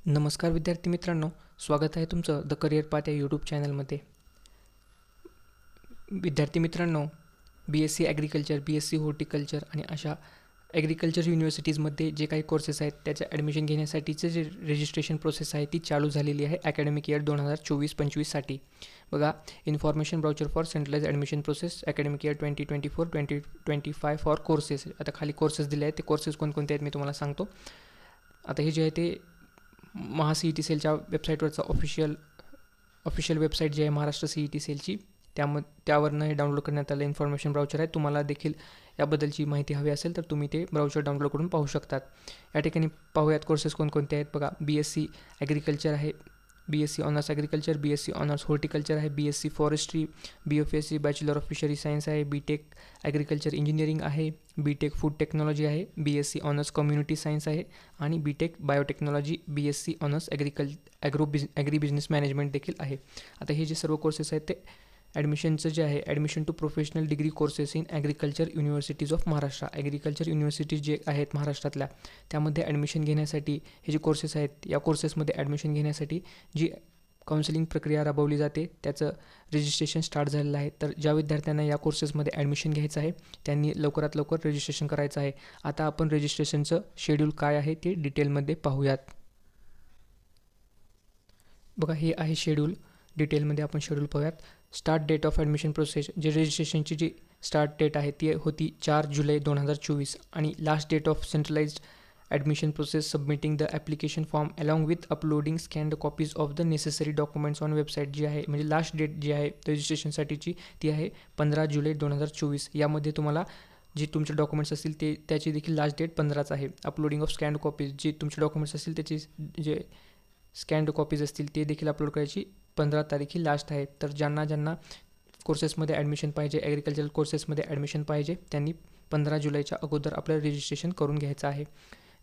नमस्कार विद्यार्थी मित्रांनो स्वागत आहे तुमचं द करिअर पाथ या यूट्यूब चॅनलमध्ये विद्यार्थी मित्रांनो B S C agriculture B S C horticulture आणि अशा ॲग्रिकल्चर युनिव्हर्सिटीजमध्ये जे काही कोर्सेस आहेत त्याचं ॲडमिशन घेण्यासाठीचे जे रजिस्ट्रेशन प्रोसेस आहे ती चालू झालेली आहे अकॅडमिक इयर दोन हजार चोवीस पंचवीससाठी बघा information brochure for centralise admission process academic year twenty twenty four twenty twenty five for courses आता खाली कोर्सेस दिले आहेत ते कोर्सेस कोणकोणते आहेत मी तुम्हाला सांगतो. आता हे जे आहे ते महा सी ई टी सेलच्या वेबसाईटवरचं ऑफिशियल ऑफिशियल वेबसाईट जी आहे महाराष्ट्र सी ई टी सेलची त्याम त्यावरनं हे डाउनलोड करण्यात आलं इन्फॉर्मेशन ब्राउचर आहे. तुम्हाला देखील याबद्दलची माहिती हवी असेल तर तुम्ही ते ब्राउचर डाउनलोड करून पाहू शकतात. या ठिकाणी पाहूयात कोर्सेस कोणकोणते आहेत. बघा बी एस सी ॲग्रिकल्चर आहे B S C honours agriculture B S C honours horticulture आहे B S C forestry B F S C bachelor of fishery science आहे बी टेक ॲग्रिकल्चर इंजिनिअरिंग आहे बी टेक फूड टेक्नॉलॉजी आहे B S C honours community science आहे आणि B tech biotechnology B S C honours ॲग्रिकल agro biz agri business management देखील आहे. आता हे जे सर्व कोर्सेस आहेत ते ॲडमिशनचं जे आहे admission to professional degree courses in agriculture universities of Maharashtra agriculture universities जे आहेत महाराष्ट्रातल्या त्यामध्ये ॲडमिशन घेण्यासाठी हे जे कोर्सेस आहेत या कोर्सेसमध्ये ॲडमिशन घेण्यासाठी जी काउन्सिलिंग प्रक्रिया राबवली जाते त्याचं रजिस्ट्रेशन स्टार्ट झालेलं आहे. तर ज्या विद्यार्थ्यांना या कोर्सेसमध्ये ॲडमिशन घ्यायचं आहे त्यांनी लवकरात लवकर रजिस्ट्रेशन करायचं आहे. आता आपण रजिस्ट्रेशनचं शेड्यूल काय आहे ते डिटेलमध्ये पाहूयात. बघा हे आहे शेड्यूल डिटेलमध्ये आपण शेड्यूल पाहूयात. Start date of admission process जे रजिस्ट्रेशनची जी स्टार्ट डेट आहे ती होती चार जुलै दोन हजार चोवीस. आणि last date of centralised admission process submitting the application form along with uploading scanned copies of the necessary documents on website जी आहे म्हणजे लास्ट डेट जी आहे रजिस्ट्रेशनसाठीची ती आहे पंधरा जुलै दोन हजार चोवीस. यामध्ये तुम्हाला जे तुमचे डॉक्युमेंट्स असतील ते त्याची देखील लास्ट डेट पंधराच आहे. अपलोडिंग ऑफ स्कॅन्ड कॉपीज जे तुमचे डॉक्युमेंट्स असतील त्याची जे स्कॅन्ड कॉपीज असतील ते देखील अपलोड करायची पंधरा तारीख ही लास्ट आहे तर ज्यांना ज्यांना कोर्सेसमध्ये ॲडमिशन पाहिजे ॲग्रिकल्चरल कोर्सेसमध्ये ॲडमिशन पाहिजे त्यांनी पंधरा जुलैच्या अगोदर आपलं रजिस्ट्रेशन करून घ्यायचं आहे.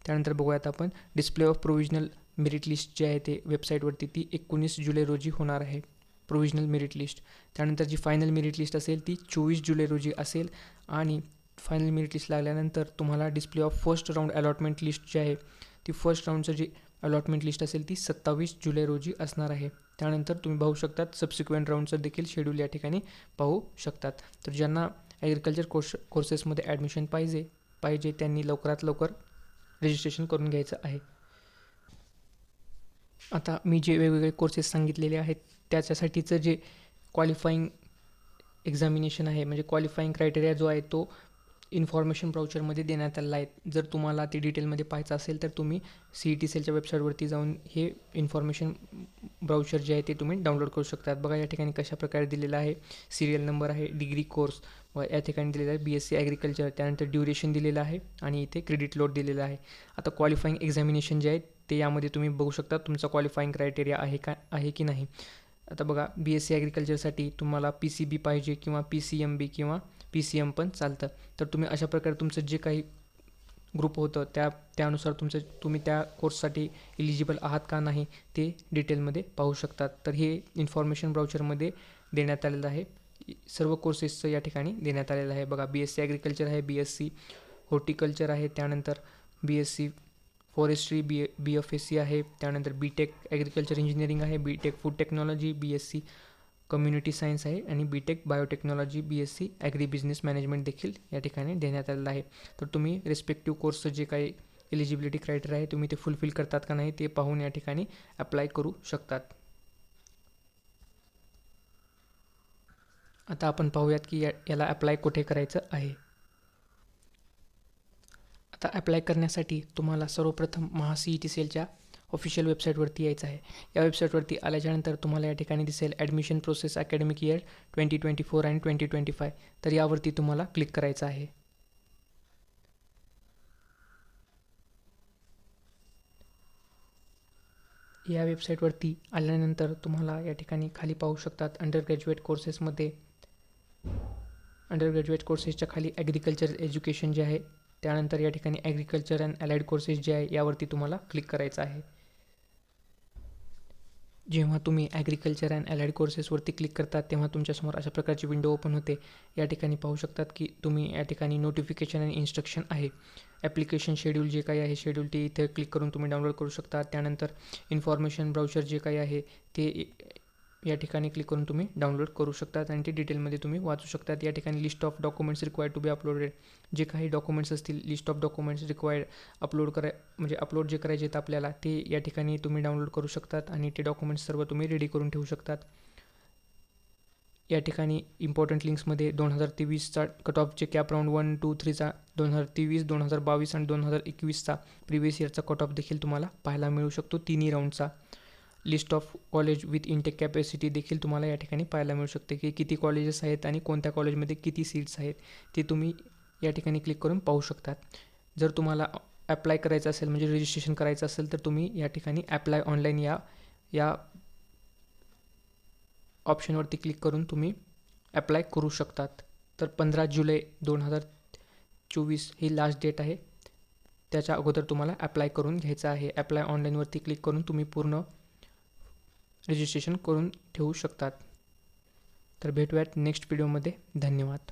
त्यानंतर बघूयात आपण display of provisional merit list जी आहे ते वेबसाईटवरती ती एकोणीस जुलै रोजी होणार आहे. प्रोव्हिजनल मेरिट लिस्ट त्यानंतर जी फायनल मेरिट लिस्ट असेल ती चोवीस जुलै रोजी असेल आणि फायनल मेरिट लिस्ट लागल्यानंतर तुम्हाला display of first round allotment list जी आहे ती फर्स्ट राऊंडचं जी अलॉटमेंट लिस्ट असेल ती सत्तावीस जुलै रोजी असणार आहे. त्यानंतर तुम्ही पाहू शकतात सबसिक्वेंट राऊंडचं देखील शेड्यूल या ठिकाणी पाहू शकतात. तर ज्यांना ॲग्रिकल्चर कोर्स कोर्सेसमध्ये ॲडमिशन पाहिजे पाहिजे त्यांनी लवकरात लवकर रजिस्ट्रेशन करून घ्यायचं आहे. आता मी जे वेगवेगळे कोर्सेस सांगितलेले आहेत त्याच्यासाठीचं जे क्वालिफाईंग एक्झामिनेशन आहे म्हणजे क्वालिफाईंग क्रायटेरिया जो आहे तो इन्फॉर्मेशन ब्राउचरमध्ये देण्यात आलेला आहे. जर तुम्हाला ते डिटेलमध्ये पाहायचं असेल तर तुम्ही सी ई टी सेलच्या वेबसाईटवरती जाऊन हे इन्फॉर्मेशन ब्राउचर जे आहे ते तुम्ही डाउनलोड करू शकतात. बघा या ठिकाणी कशा प्रकारे दिलेलं आहे. सिरियल नंबर आहे डिग्री कोर्स व या ठिकाणी दिलेलं आहे. बी एस सी ॲग्रिकल्चर त्यानंतर ड्युरेशन दिलेलं आहे आणि इथे क्रेडिट लोड दिलेलं आहे. आता क्वालिफाईंग एक्झामिनेशन जे आहे ते यामध्ये तुम्ही बघू शकता तुमचा क्वालिफाईंग क्रायटेरिया आहे का आहे की नाही. आता बघा बी एस सी ॲग्रिकल्चरसाठी तुम्हाला पी सी बी पाहिजे किंवा पी सी एम बी किंवा पी सी एम पण चालतं. तर तुम्ही अशा प्रकारे तुमचं जे काही ग्रुप होतं त्या त्यानुसार तुमचं तुम्ही त्या कोर्ससाठी इलिजिबल आहात का नाही ते डिटेलमध्ये पाहू शकतात. तर हे इन्फॉर्मेशन ब्राउचरमध्ये देण्यात आलेलं आहे. सर्व कोर्सेसचं या ठिकाणी देण्यात आलेलं आहे. बघा बी एस सी ॲग्रिकल्चर आहे बी एस सी हॉर्टिकल्चर आहे त्यानंतर B S C forestry B B F S C आहे त्यानंतर बी टेक ॲग्रिकल्चर इंजिनिअरिंग आहे B tech food technology B S C community science आहे आणि B tech biotechnology B S C agri business management देखील या ठिकाणी देण्यात आलेलं आहे. तर तुम्ही रिस्पेक्टिव्ह कोर्सचं जे काही एलिजिबिलिटी क्रायटेरिया आहे तुम्ही ते फुलफिल करतात का नाही ते पाहून या ठिकाणी अप्लाय करू शकतात. आता आपण पाहूयात की या याला अप्लाय कुठे करायचं आहे. आता अप्लाय करण्यासाठी तुम्हाला सर्वप्रथम महा सी ई टी सेलच्या ऑफिशियल वेबसाईटवरती यायचं आहे. या वेबसाईटवरती आल्याच्यानंतर तुम्हाला या ठिकाणी दिसेल admission process academic year twenty twenty four and twenty twenty five तर यावरती तुम्हाला क्लिक करायचं आहे. या वेबसाईटवरती आल्यानंतर तुम्हाला या ठिकाणी खाली पाहू शकतात अंडर ग्रॅज्युएट कोर्सेसमध्ये अंडर ग्रॅज्युएट कोर्सेसच्या खाली ॲग्रिकल्चर एज्युकेशन जे आहे त्यानंतर या ठिकाणी ॲग्रिकल्चर अँड अलाइड कोर्सेस जे आहे यावरती तुम्हाला क्लिक करायचं आहे. जेव्हा तुम्ही ॲग्रिकल्चर अँड ॲलाइड कोर्सेसवरती क्लिक करतात तेव्हा तुमच्यासमोर अशा प्रकारची विंडो ओपन होते. या ठिकाणी पाहू शकतात की तुम्ही या ठिकाणी नोटिफिकेशन आणि इन्स्ट्रक्शन आहे. ॲप्लिकेशन शेड्यूल जे काही आहे शेड्यूल ते इथे क्लिक करून तुम्ही डाउनलोड करू शकता. त्यानंतर इन्फॉर्मेशन ब्राउचर जे काही आहे ते या ठिकाणी क्लिक करून तुम्ही डाउनलोड करू शकतात आणि ते डिटेलमध्ये तुम्ही वाचू शकतात. या ठिकाणी list of documents required to be uploaded जे काही डॉक्युमेंट्स असतील list of documents required upload कराय म्हणजे अपलोड जे करायचे आहेत आपल्याला ते या ठिकाणी तुम्ही डाउनलोड करू शकतात आणि ते डॉक्युमेंट्स सर्व तुम्ही रेडी करून ठेवू शकतात. या ठिकाणी इम्पॉर्टंट लिंक्समध्ये दोन हजार तेवीसचा कट ऑफचे कॅप राऊंड वन टू थ्रीचा दोन हजार तेवीस दोन हजार बावीस आणि दोन हजार एकवीसचा प्रिवियस इयरचा कट ऑफ देखील तुम्हाला पाहायला मिळू शकतो. तिन्ही राऊंडचा list of college with intake capacity देखील तुम्हाला या ठिकाणी पाहायला मिळू शकते की किती कॉलेजेस आहेत आणि कोणत्या कॉलेजमध्ये किती सीट्स आहेत ते तुम्ही या ठिकाणी क्लिक करून पाहू शकतात. जर तुम्हाला ॲप्लाय करायचं असेल म्हणजे रजिस्ट्रेशन करायचं असेल तर तुम्ही या ठिकाणी ॲप्लाय ऑनलाईन या या ऑप्शनवरती क्लिक करून तुम्ही ॲप्लाय करू शकतात. तर पंधरा जुलै दोन हजार चोवीस ही लास्ट डेट आहे. त्याच्या अगोदर तुम्हाला ॲप्लाय करून घ्यायचं आहे. ॲप्लाय ऑनलाईनवरती क्लिक करून तुम्ही पूर्ण रजिस्ट्रेशन करून ठेवू शकतात. तर भेटूयात नेक्स्ट व्हिडिओमध्ये धन्यवाद.